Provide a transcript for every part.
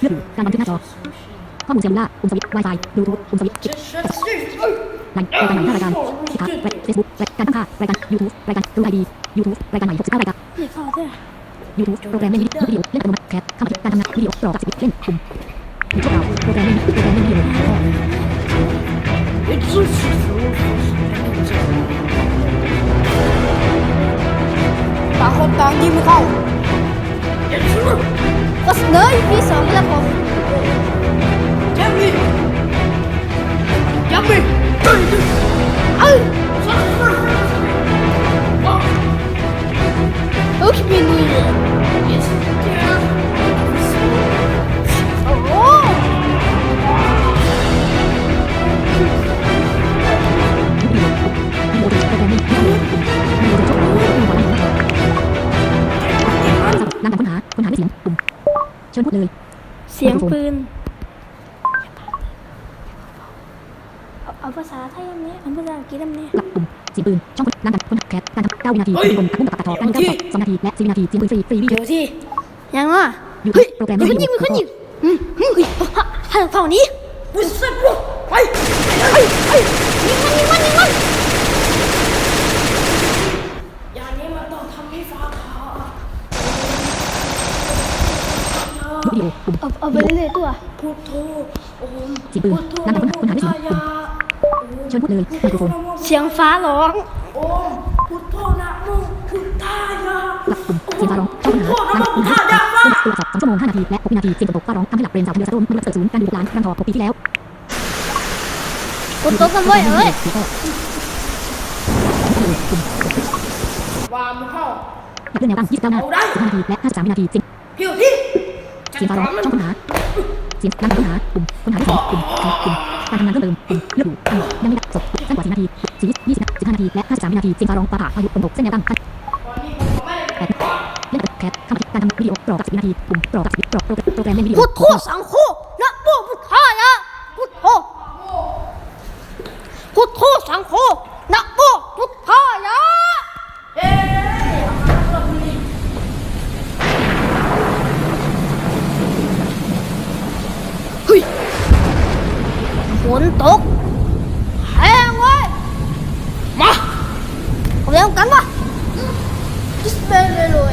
เลือกการบันทึกหน้าจอข้อมูลเซลลูล่าปุ่มสวิตช์ Wi-Fi บลูทูธปุ่มสวิตช์ไลน์รายการใหม่ห้ารายการที่คับเฟซบุ๊กรายการตั้งค่ารายการยูทูบรายการรู้ไอดียูทูบรายการใหม่69รายการไม่เข้าด้วยยูทูบโปรแกรมเล่นวิดีโอเล่นอัตโนมัติแคปเข้ามาถึงการทำงานวิดีโอต่อจากสิบวิเล่นปุ่มช่วคราวโปรแกรมเล่นโปรแกรมเล่นวิดีต่างคนต่างยิงไม่เข้า Ngơi vì sống là một Chém đi Chém đi Ừ Ước mình đi Nam quân hả? Quân hả biết gì? Cùng. ญพูดเลยเสียงปืน เอาเอาภาษาไทยอันนี้เอาภาษาอังกฤษอันนี้กลับปุ่มเสียงปืนช่องค้นร่างการค้นหาแคปการทำ9วินาทีเป็นคนตัดมุ่งตัดต่อการเก้าสองนาทีและ10วินาทีเสียงปืนฟรีฟรีวิดีเดี๋โอยวที่ยังวะยูทูเฮ้บยโปรแกรมมีเล่นคนวิยิดีงโอมีคนยิงอืมอืมเฮ้ยทางฝั่งนี้วุ้นเส้นวะไปเฮ้ยเฮ้ยยิงมันยิงมันยิงมัน อย่างนี้มันต้องทำให้ฟ้าผ่า วิดีโอปุ่มเอาเอาไปเรื่อยๆตัว พุทโธโอมเสียงปืนพุทโธร่างการค้นหาค้นหาด้วยเสียงทายาปุ่มเชิญพูดเลยไมโครโฟนเสียงฟ้าร้องโอมพุทโธนะโมพุทธายาหลักปุ่มเสียงฟ้าร้องช่องค้นหาการค้นหาตัวจับสองชั่วโมงห้านาทีและหกวินาทีเสียงตกฟ้าร้องทำให้หลับเบรนสาวเดือดสะดุ้งมันเกิดศูนย์การดูล้านครั้งทอหกปีที่แล้วกดโต๊ะกันไว้เอ้ยวางมือเข้าเรื่องแนวตั้ง29หน้า15นาทีและ53วินาทีเสียงผิวที่ เสียงฟ้าร้องช่องค้นหาเสียงการค้นหาปุ่มค้นหาด้วยเสียงปุ่มปุ่มการทำงานเพิ่มเติมปุ่มเลือกอยู่ปุ่มยังไม่ได้จบสั้นกว่า10นาทีชีวิต20 15นาทีและ53วินาทีเสียงฟ้าร้องฟ้าผ่าพายุฝนตกเส้นแนวตั้งแปดเล่นแคปเข้ามาที่การทำวิดีโอกรอบกับ10วินาทีปุ่มกรอบกับ10กรอบโปรแกรมเล่นวิดีโอพุทโธสังโฆนะโมพุทธายะพุทโธพุทโธสังโฆ muốn tốt. Hay ông ơi! Mà! Không thấy ông cắn quá Chết bên đây rồi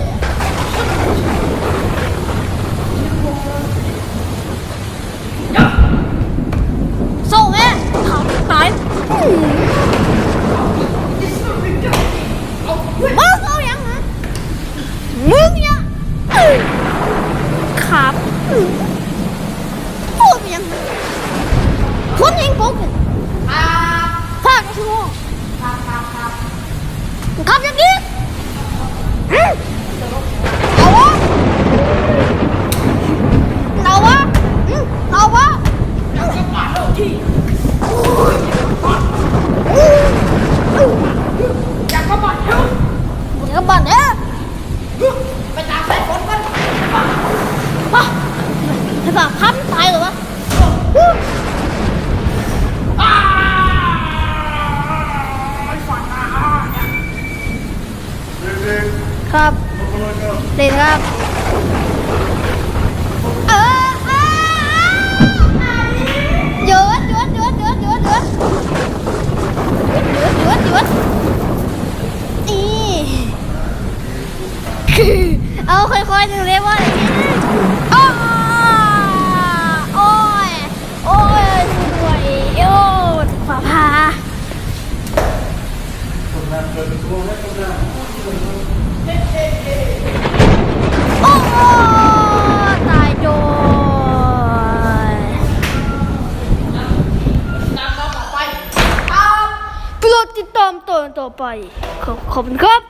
Sổ mẹ Thảo tái Mất sao vậy hả? Mất nhá Khạp Thôi mày 昆明国府。啊！快点出！你看这边。嗯。老王。老王。嗯，老王。这马上有地。 ครับเด่นครับเออเออเดือดเดือดเดือดเดือดเดือดเดือดเดือดเดือดเออเอาค่อยๆถึงเรียกว่าอะไรเนี่ยอ้าโอ้ยโอ้ยสวยโอ้ยฝาพา โอ้ตายโดยตามต่อไปโปรดติดตามตอนต่อไปขอบขอบคุณครับ